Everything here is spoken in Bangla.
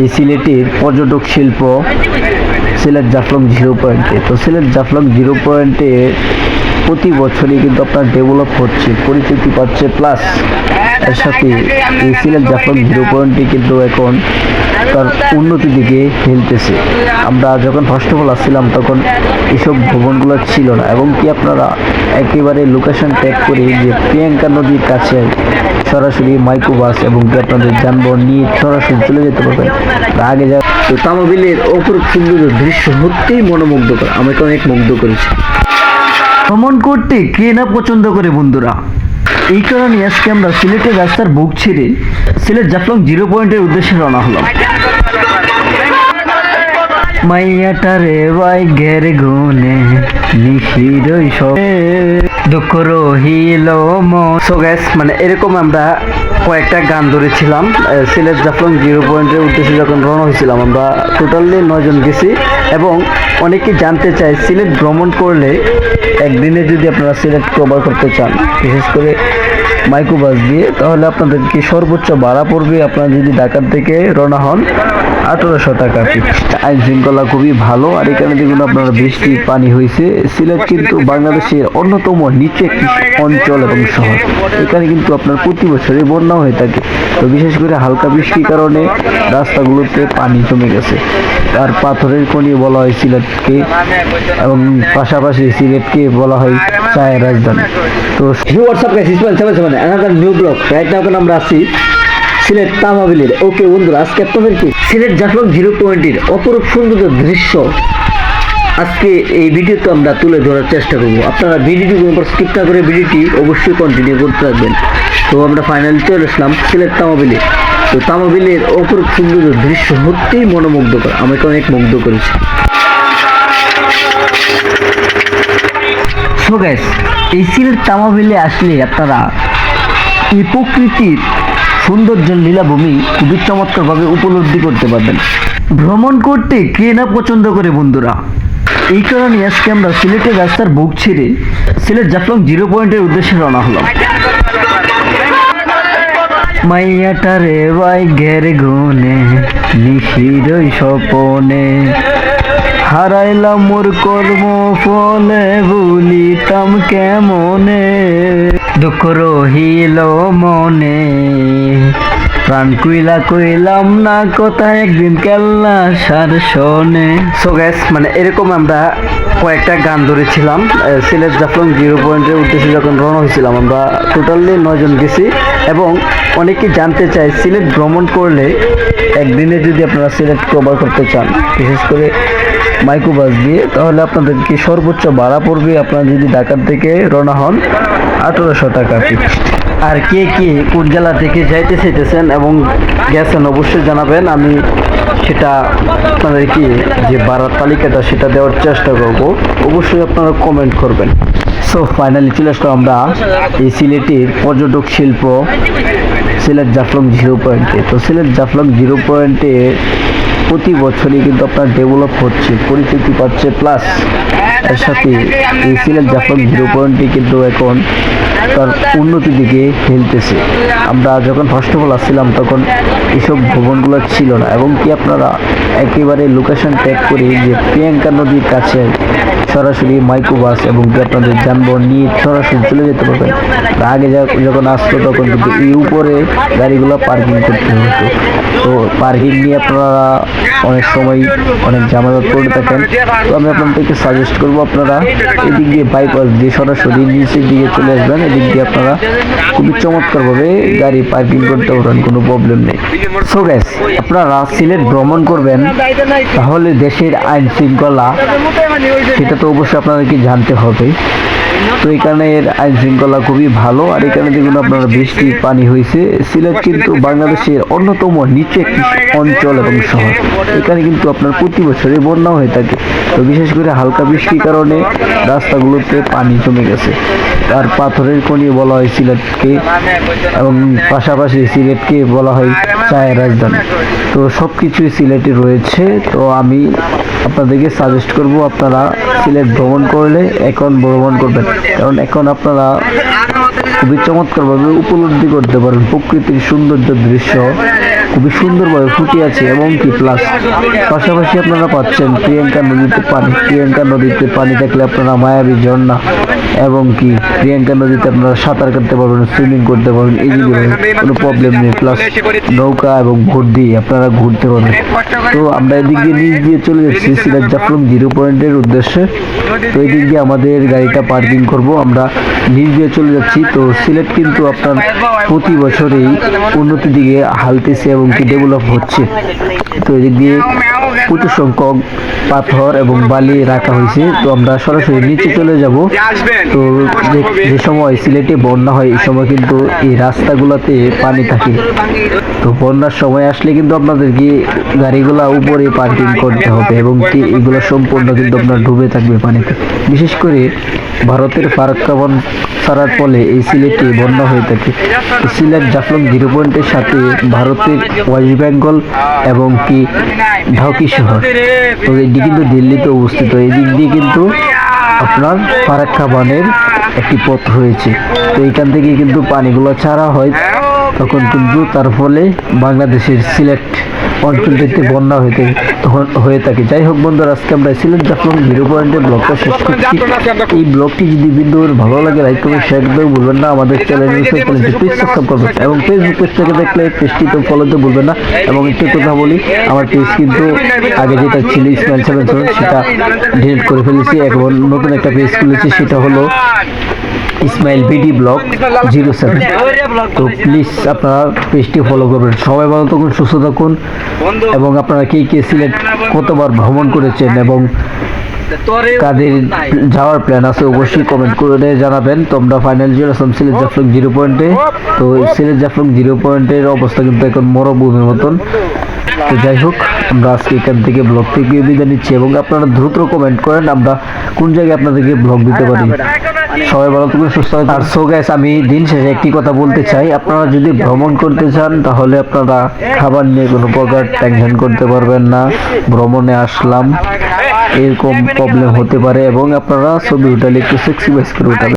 এই সিলেটের পর্যটক শিল্প সিলেট জাফলং জিরো পয়েন্টে তো সিলেট জাফলং জিরো পয়েন্টে প্রতি বছরই কিন্তু আপনার ডেভেলপ হচ্ছে, পরিচিতি পাচ্ছে প্লাস এর সাথে এই সিলেট জাফলং জিরো পয়েন্টটি কিন্তু এখন তার উন্নতির দিকে হেলতেছে। আমরা যখন ফার্স্ট অফ অল আসছিলাম, তখন এসব ভবনগুলো ছিল না। এবং কি আপনারা একেবারে লোকেশন ট্যাগ করে যে প্রিয়াঙ্কা নদীর কাছে সরাসরি মাইক্রো বাস এবং কি আপনাদের যানবাহন নিয়ে সরাসরি চলে যেতে পারবেন আগে যা তো তামাবিলের অপরূপ সুন্দর দৃশ্য সত্যিই মনোমুগ্ধকর। আমাকে অনেক মুগ্ধ করেছে। ভ্রমণ করতে কে না পছন্দ করে বন্ধুরা? এই কারণে আজকে আমরা সিলেটের রাস্তার বুক ছেড়ে সিলেট জাফলং জিরো পয়েন্টের উদ্দেশ্যে রওনা হলাম। মাইয়াটারে বাই ঘের গুনে নিশিরই সবে। দুঃখ রহিল সো গ্যাস মানে এরকম আমরা কয়েকটা গান ধরেছিলাম। সিলেট জাফলং জিরো পয়েন্টের উদ্দেশ্যে যখন রওনা হয়েছিলাম, আমরা টোটালি নয়জন গেছি এবং অনেকে জানতে চায় সিলেট ভ্রমণ করলে একদিনে যদি আপনারা সিলেট কভার করতে চান, বিশেষ করে মাইক্রো বাস দিয়ে, তাহলে আপনাদেরকে সর্বোচ্চ ভাড়া পড়বে আপনারা যদি ঢাকার থেকে রওনা হন, আঠারোশো টাকা আইন শৃঙ্খলা খুবই ভালো, আর এখানে দেখুন আপনার বৃষ্টি পানি হয়েছে। সিলেট কিন্তু বাংলাদেশের অন্যতম নিচে একটি অঞ্চল এবং শহর। এখানে কিন্তু আপনার প্রতি বছরই বন্যা হয়ে থাকে। তো বিশেষ করে হালকা বৃষ্টির কারণে রাস্তাগুলোতে পানি জমে গেছে। আর পাথরের খনি বলা হয় সিলেটকে, এবং পাশাপাশি সিলেটকে বলা হয় চায়ের রাজধানী। তো অ্যানাদার নিউ আমরা সিলেট ওকে আজকে সিলেট জিরো অপরূপ সুন্দর দৃশ্য আজকে এই ভিডিওতে আমরা তুলে ধরার চেষ্টা আপনারা ভিডিওটি করে অবশ্যই কন্টিনিউ করতে থাকবেন। তো আমরা ফাইনালি চলে আসলাম সিলেট তামাবিলে তো তামাবিলের অপরূপ সুন্দর দৃশ্য সত্যিই মনোমুগ্ধকর, আমাকে অনেক মুগ্ধ করেছে। সো এই তামাবিলে আসলে আপনারা এই প্রকৃতির সৌন্দর্য লীলাভূমি খুবই চমৎকারভাবে উপলব্ধি করতে পারবেন। ভ্রমণ করতে কে না পছন্দ করে বন্ধুরা? এই কারণে আজকে আমরা সিলেটের রাস্তার বুক ছেড়ে সিলেট জাফলং জিরো পয়েন্টের উদ্দেশ্যে রওনা হলাম। মাইয়াটারে বাই ঘের গুনে নিশিরই স্বপনে। হারাইলাম মোর কর্ম ফলে ভুলিতাম কেমনে? দুঃখ রহিল মনে, প্রাণ কুইলা কইলাম না কথা একদিন কেল্লা সার শোনে। সো গ্যাস মানে এরকম আমরা কয়েকটা গান ধরেছিলাম সিলেট জাফলং জিরো পয়েন্টের উদ্দেশ্যে যখন রওনা হয়েছিলাম, আমরা টোটালি নয়জন গেছি এবং অনেকে জানতে চায় সিলেট ভ্রমণ করলে একদিনে যদি আপনারা সিলেট কভার করতে চান, বিশেষ করে মাইক্রো বাস দিয়ে, তাহলে আপনাদেরকে সর্বোচ্চ ভাড়া পড়বে আপনারা যদি ঢাকার থেকে রওনা হন আঠারোশো টাকা আর কে কে কোন জেলা থেকে যাইতে চাইতেছেন এবং গেছেন অবশ্যই জানাবেন। আমি সেটা আপনাদেরকে যে ভাড়ার তালিকাটা সেটা দেওয়ার চেষ্টা করব। অবশ্যই আপনারা কমেন্ট করবেন। সো ফাইনালি চলে আসলাম আমরা এই সিলেটের পর্যটক শিল্প, সিলেট জাফলং জিরো পয়েন্টে তো সিলেট জাফলং জিরো পয়েন্টে প্রতি বছরই কিন্তু আপনার ডেভেলপ হচ্ছে, পরিচিতি পাচ্ছে প্লাস এর সাথে এই সিলেট জাফর জিরো পয়েন্টটি কিন্তু এখন তার উন্নতির দিকে হেলতেছে। আমরা যখন ফার্স্ট অফ অল আসছিলাম, তখন এসব ভবনগুলো ছিল না। এবং কি আপনারা একেবারে লোকেশন ট্যাগ করে যে প্রিয়াঙ্কা নদীর কাছে সরাসরি মাইক্রো বাস এবং কি আপনাদের যানবাহন নিয়ে সরাসরি চলে যেতে পারবেন আগে যখন আসতো তখন কিন্তু এই উপরে গাড়িগুলো পার্কিং করতে হতো। তো পার্কিং নিয়ে আপনারা অনেক সময় অনেক ঝামেলা করে থাকেন। তো আমি আপনাদেরকে সাজেস্ট করব আপনারা এদিক দিয়ে বাইপাস দিয়ে সরাসরি নিচের দিকে চলে আসবেন। এদিক দিয়ে আপনারা। খুবই চমৎকারভাবে গাড়ি পার্কিং করতে পারবেন কোনো প্রবলেম নেই। সো গ্যাস আপনারা সিলেট ভ্রমণ করবেন, তাহলে দেশের আইন শৃঙ্খলা, সেটা তো অবশ্যই আপনাদেরকে জানতে হবে। তো এখানে এর আইন শৃঙ্খলা খুবই ভালো, আর এখানে দেখুন আপনার বৃষ্টি পানি হয়েছে। সিলেট কিন্তু বাংলাদেশের অন্যতম নিচে একটি অঞ্চল এবং শহর। এখানে কিন্তু আপনার প্রতি বছরই বন্যা হয়ে থাকে। তো বিশেষ করে হালকা বৃষ্টির কারণে রাস্তাগুলোতে পানি জমে গেছে। আর পাথরের খনি বলা হয় সিলেটকে এবং পাশাপাশি সিলেটকে বলা হয় চায়ের রাজধানী। তো সব কিছুই সিলেটে রয়েছে। তো আমি আপনাদেরকে সাজেস্ট করব আপনারা সিলেট ভ্রমণ করলে এখন ভ্রমণ করবেন। কারণ এখন আপনারা খুবই চমৎকারভাবে উপলব্ধি করতে পারেন প্রকৃতির সৌন্দর্য দৃশ্য। খুবই সুন্দরভাবে ফুটে আছে এবং কি প্লাস পাশাপাশি আপনারা পাচ্ছেন প্রিয়াঙ্কা নদীতে পানি। প্রিয়াঙ্কা নদীতে পানি থাকলে আপনারা মায়াবী ঝর্ণা। এবং কি প্রিয়াঙ্কা নদীতে আপনারা সাঁতার কাটতে পারবেন সুইমিং করতে পারবেন যে কোনো প্রবলেম নেই প্লাস নৌকা এবং ভোট দিয়ে আপনারা ঘুরতে পারবেন। তো আমরা এদিক দিয়ে নিচ দিয়ে চলে যাচ্ছি সিরাজ জাফলং জিরো পয়েন্টের উদ্দেশ্যে। তো এদিক দিয়ে আমাদের গাড়িটা পার্কিং করব আমরা নিচ দিয়ে চলে যাচ্ছি। তো সিলেট কিন্তু আপনার প্রতি বছরেই উন্নতির দিকে হালতেছে এবং কি ডেভেলপ হচ্ছে। তো এদিক দিয়ে প্রচুর সংখ্যক পাথর এবং বালি রাখা হয়েছে। তো আমরা সরাসরি নিচে চলে যাব। তো যে- সময় সিলেটে বন্যা হয়, এই সময় কিন্তু এই রাস্তাগুলোতে পানি থাকে। তো বন্যার সময় আসলে কিন্তু আপনাদেরকে গাড়িগুলা উপরে পার্কিং করতে হবে এবং কি এগুলো সম্পূর্ণ কিন্তু আপনার ডুবে থাকবে পানিতে। বিশেষ করে ভারতের ফারাক্কা বন ছাড়ার ফলে এই সিলেটে বন্যা হয়ে থাকে। সিলেট জাফলং জিরো পয়েন্টের সাথে ভারতের ওয়েস্ট বেঙ্গল এবং কি ঢাকি শহর। তো এটি কিন্তু দিল্লিতে অবস্থিত। এই দিক দিয়ে কিন্তু আপনার ফারাক্কা বানের একটি পথ রয়েছে। তো এইখান থেকে কিন্তু পানিগুলো ছাড়া হয় তখন কিন্তু তার ফলে বাংলাদেশের সিলেট অঞ্চলটিতে বন্যা হইতে তখন হয়ে থাকে। যাই হোক বন্ধুরা আজকে আমরা সিলেট জাফলং জিরো পয়েন্টের ব্লগটা শেষ করছি। এই ব্লগটি যদি বিন্দুর ভালো লাগে লাইক করবেন শেয়ার করতে ভুলবেন না। আমাদের চ্যানেল চ্যানেলটি প্লিজ সাবস্ক্রাইব করবেন। এবং ফেসবুক পেজ থেকে দেখলে পেজটি তো ফলো দিতে ভুলবেন না। এবং একটি কথা বলি আমার পেজ কিন্তু আগে যেটা ছিল ইসমাইল সেভেন সেভেন সেটা ডিলিট করে ফেলেছি। এখন নতুন একটা পেজ খুলেছি সেটা হলো Ismail BD block zero seven তো প্লিজ আপনারা পেজটি ফলো করবেন। সবাই ভালো থাকুন সুস্থ থাকুন এবং আপনারা কে কে সিলেট কতবার ভ্রমণ করেছেন এবং কাদের যাওয়ার প্ল্যান আছে অবশ্যই কমেন্ট করে জানাবেন। তোমরা ফাইনাল জিরো আসলাম সিলেট জাফলং জিরো পয়েন্টে তো সিলেট জাফলং জিরো পয়েন্টের অবস্থা কিন্তু এখন মরুভূমির মতন। তো যাই হোক আমরা আজকে এখান থেকে ব্লগ থেকে বিদায় নিচ্ছি এবং আপনারা দ্রুত কমেন্ট করেন আমরা কোন জায়গায় আপনাদেরকে ব্লগ দিতে পারি। সবাই ভালো থাকুন সুস্থ। আর সো গ্যাস আমি দিন শেষে একটি কথা বলতে চাই। আপনারা যদি ভ্রমণ করতে চান তাহলে আপনারা খাবার নিয়ে কোনো প্রকার টেনশন করতে পারবেন না। ভ্রমণে আসলাম। এরকম প্রবলেম হতে পারে এবং আপনারা ছবি উঠালে একটু সেক্সি বাইস করে উঠাবেন।